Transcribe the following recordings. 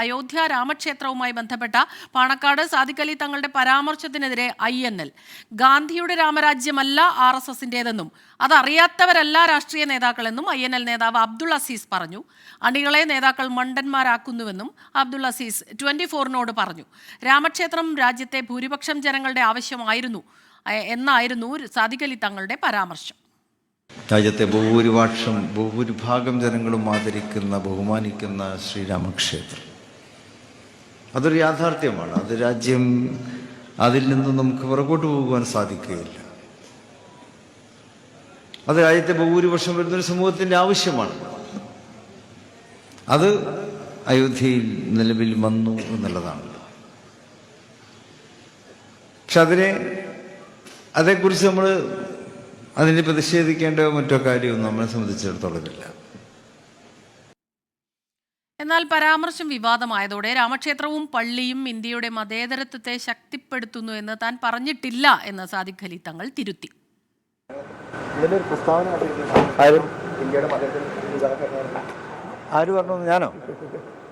അയോധ്യ രാമക്ഷേത്രവുമായി ബന്ധപ്പെട്ട പാണക്കാട് സാദിഖലി തങ്ങളുടെ പരാമർശത്തിനെതിരെ I N L. ഗാന്ധിയുടെ രാമരാജ്യമല്ല ആർ എസ് എസിന്റെതെന്നും അതറിയാത്തവരല്ല രാഷ്ട്രീയ നേതാക്കളെന്നും ഐ എൻ എൽ നേതാവ് അബ്ദുൾ അസീസ് പറഞ്ഞു. അണികളെ നേതാക്കൾ മണ്ടന്മാരാക്കുന്നുവെന്നും അബ്ദുൾ അസീസ് ട്വന്റി ഫോറിനോട് പറഞ്ഞു. രാമക്ഷേത്രം രാജ്യത്തെ ഭൂരിപക്ഷം ജനങ്ങളുടെ ആവശ്യമായിരുന്നു എന്നായിരുന്നു സാദിഖ് അലി തങ്ങളുടെ പരാമർശം. രാജ്യത്തെ ബഹുഭൂരിപക്ഷം ബഹുഭൂരിഭാഗം ജനങ്ങളും ആദരിക്കുന്ന ബഹുമാനിക്കുന്ന ശ്രീരാമക്ഷേത്രം അതൊരു യാഥാർത്ഥ്യമാണ്. അത് രാജ്യം അതിൽ നിന്ന് നമുക്ക് പുറകോട്ട് പോകുവാൻ സാധിക്കുകയില്ല. അത് രാജ്യത്തെ ബഹുഭൂരിപക്ഷം വരുന്നൊരു സമൂഹത്തിന്റെ ആവശ്യമാണ്. അത് അയോധ്യയിൽ നിലവിൽ വന്നു എന്നുള്ളതാണ്. പക്ഷെ അതിനെ അതേക്കുറിച്ച് നമ്മൾ അതിനെ പ്രതിഷേധിക്കേണ്ട മറ്റോ കാര്യമൊന്നും നമ്മളെ സംബന്ധിച്ചിടത്തോളം ഇല്ല. എന്നാൽ പരാമർശം വിവാദമായതോടെ രാമക്ഷേത്രവും പള്ളിയും ഇന്ത്യയുടെ മതേതരത്വത്തെ ശക്തിപ്പെടുത്തുന്നു എന്ന് താൻ പറഞ്ഞിട്ടില്ല എന്ന് സാദിഖ് അലി തങ്ങൾ തിരുത്തി. ആര്? പറഞ്ഞു ഞാനോ?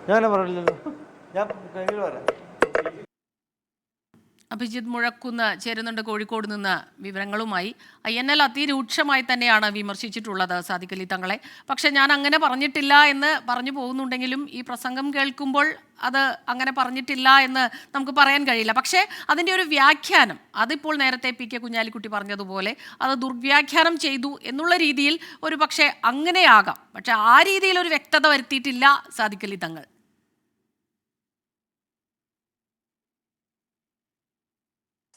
ഞാനോ പറഞ്ഞില്ലല്ലോ. ഞാൻ കഴിഞ്ഞു പറയാം അഭിജിത്ത് മുഴക്കുന്ന് ചേരുന്നുണ്ട് കോഴിക്കോട് നിന്ന് വിവരങ്ങളുമായി. ഐ എൻ എൽ അതിരൂക്ഷമായി തന്നെയാണ് വിമർശിച്ചിട്ടുള്ളത് സാധിക്കലി തങ്ങളെ. പക്ഷെ ഞാൻ അങ്ങനെ പറഞ്ഞിട്ടില്ല എന്ന് പറഞ്ഞു പോകുന്നുണ്ടെങ്കിലും ഈ പ്രസംഗം കേൾക്കുമ്പോൾ അത് അങ്ങനെ പറഞ്ഞിട്ടില്ല എന്ന് നമുക്ക് പറയാൻ കഴിയില്ല. പക്ഷേ അതിന്റെ ഒരു വ്യാഖ്യാനം അതിപ്പോൾ നേരത്തെ പി കെ കുഞ്ഞാലിക്കുട്ടി പറഞ്ഞതുപോലെ അത് ദുർവ്യാഖ്യാനം ചെയ്തു എന്നുള്ള രീതിയിൽ ഒരു പക്ഷേ അങ്ങനെയാകാം. പക്ഷെ ആ രീതിയിൽ ഒരു വ്യക്തത വരുത്തിയിട്ടില്ല സാധിക്കലി തങ്ങൾ.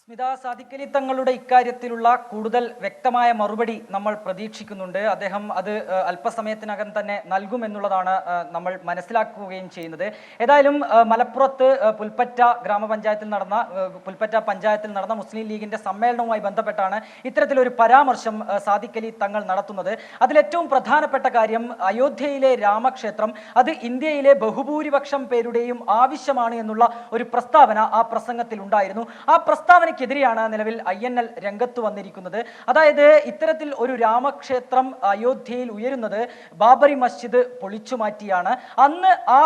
സ്മിത സാദിക്കലി തങ്ങളുടെ ഇക്കാര്യത്തിലുള്ള കൂടുതൽ വ്യക്തമായ മറുപടി നമ്മൾ പ്രതീക്ഷിക്കുന്നുണ്ട്. അദ്ദേഹം അത് അല്പസമയത്തിനകം തന്നെ നൽകുമെന്നുള്ളതാണ് നമ്മൾ മനസ്സിലാക്കുകയും ചെയ്യുന്നത്. ഏതായാലും മലപ്പുറത്ത് പുൽപ്പറ്റ ഗ്രാമപഞ്ചായത്തിൽ നടന്ന പുൽപ്പറ്റ പഞ്ചായത്തിൽ നടന്ന മുസ്ലിം ലീഗിന്റെ സമ്മേളനവുമായി ബന്ധപ്പെട്ടാണ് ഇത്തരത്തിലൊരു പരാമർശം സാദിക്കലി തങ്ങൾ നടത്തുന്നത്. അതിലേറ്റവും പ്രധാനപ്പെട്ട കാര്യം അയോധ്യയിലെ രാമക്ഷേത്രം അത് ഇന്ത്യയിലെ ബഹുഭൂരിപക്ഷം പേരുടെയും ആവശ്യമാണ് എന്നുള്ള ഒരു പ്രസ്താവന ആ പ്രസംഗത്തിൽ ഉണ്ടായിരുന്നു ആ പ്രസ്താവനയ്ക്കെതിരെയാണ് നിലവിൽ ഐ എൻ എൽ രംഗത്ത് വന്നിരിക്കുന്നത്. അതായത് ഇത്തരത്തിൽ ഒരു രാമക്ഷേത്രം അയോധ്യയിൽ ഉയരുന്നത് ബാബറി മസ്ജിദ് പൊളിച്ചു മാറ്റിയാണ്. അന്ന് ആ,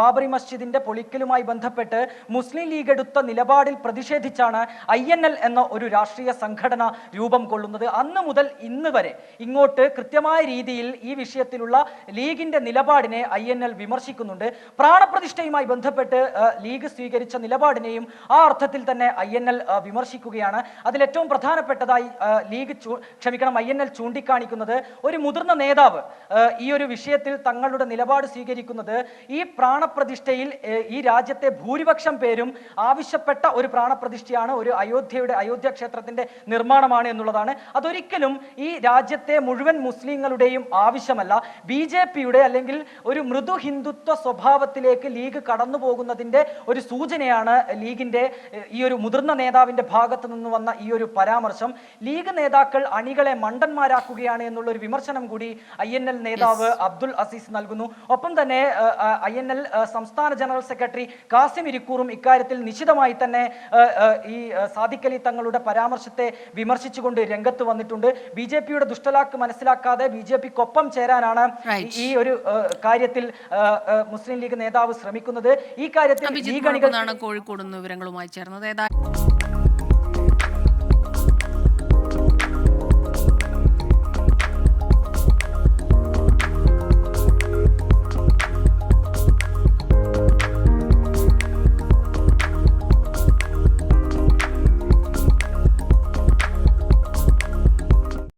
ബാബറി മസ്ജിദിന്റെ പൊളിക്കലുമായി ബന്ധപ്പെട്ട് മുസ്ലിം ലീഗ് എടുത്ത നിലപാടിൽ പ്രതിഷേധിച്ചാണ് ഐ എൻ എൽ എന്ന ഒരു രാഷ്ട്രീയ സംഘടന രൂപം കൊള്ളുന്നത്. അന്ന് മുതൽ ഇന്ന് വരെ ഇങ്ങോട്ട് കൃത്യമായ രീതിയിൽ ഈ വിഷയത്തിലുള്ള ലീഗിന്റെ നിലപാടിനെ ഐ എൻ എൽ വിമർശിക്കുന്നുണ്ട്. പ്രാണപ്രതിഷ്ഠയുമായി ബന്ധപ്പെട്ട് ലീഗ് സ്വീകരിച്ച നിലപാടിനെയും ആ അർത്ഥത്തിൽ തന്നെ ഐ എൻ എൽ വിമർശിക്കുകയാണ്. അതിൽ ഏറ്റവും പ്രധാനപ്പെട്ടതായി ലീഗ് ക്ഷമിക്കണം ഐ എൻ എൽ ചൂണ്ടിക്കാണിക്കുന്നത് ഒരു മുതിർന്ന നേതാവ് ഈ ഒരു വിഷയത്തിൽ തങ്ങളുടെ നിലപാട് സ്വീകരിക്കുന്നത് ഈ പ്രാണപ്രതിഷ്ഠയിൽ ഈ രാജ്യത്തെ ഭൂരിപക്ഷം പേരും ആവശ്യപ്പെട്ട ഒരു പ്രാണപ്രതിഷ്ഠയാണ് ഒരു അയോധ്യയുടെ അയോധ്യ ക്ഷേത്രത്തിന്റെ നിർമ്മാണമാണ് എന്നുള്ളതാണ്. അതൊരിക്കലും ഈ രാജ്യത്തെ മുഴുവൻ മുസ്ലിങ്ങളുടെയും ആവശ്യമല്ല. ബി ജെ പിയുടെ അല്ലെങ്കിൽ ഒരു മൃദു ഹിന്ദുത്വ സ്വഭാവത്തിലേക്ക് ലീഗ് കടന്നു പോകുന്നതിന്റെ ഒരു സൂചനയാണ് ലീഗിന്റെ ഈ ഒരു മുതിർന്ന നേതാവിന്റെ ഭാഗത്ത് നിന്ന് വന്ന ഈ ഒരു പരാമർശം ലീഗ് നേതാക്കൾ അണികളെ മണ്ടന്മാരാക്കുകയാണ് എന്നുള്ള ഒരു വിമർശനം കൂടി ഐ എൻ എൽ നേതാവ് അബ്ദുൽ അസീസ് നൽകുന്നു. ഒപ്പം തന്നെ ഐ എൻ എൽ സംസ്ഥാന ജനറൽ സെക്രട്ടറി കാസിം ഇരിക്കൂറും ഇക്കാര്യത്തിൽ നിശിതമായി തന്നെ ഈ സാദിഖലി സാദിഖ് അലി തങ്ങളുടെ പരാമർശത്തെ വിമർശിച്ചുകൊണ്ട് രംഗത്ത് വന്നിട്ടുണ്ട്. ബി ജെ പിയുടെ ദുഷ്ടലാക്ക് മനസ്സിലാക്കാതെ ബി ജെ പിക്കൊപ്പം ചേരാനാണ് ഈ ഒരു കാര്യത്തിൽ മുസ്ലിം ലീഗ് നേതാവ് ശ്രമിക്കുന്നത്. ഈ കാര്യത്തിൽ ലീഗ് അണികൾ കോഴിക്കോട് വിവരങ്ങളുമായി ചേർന്നത്. ഏതായാലും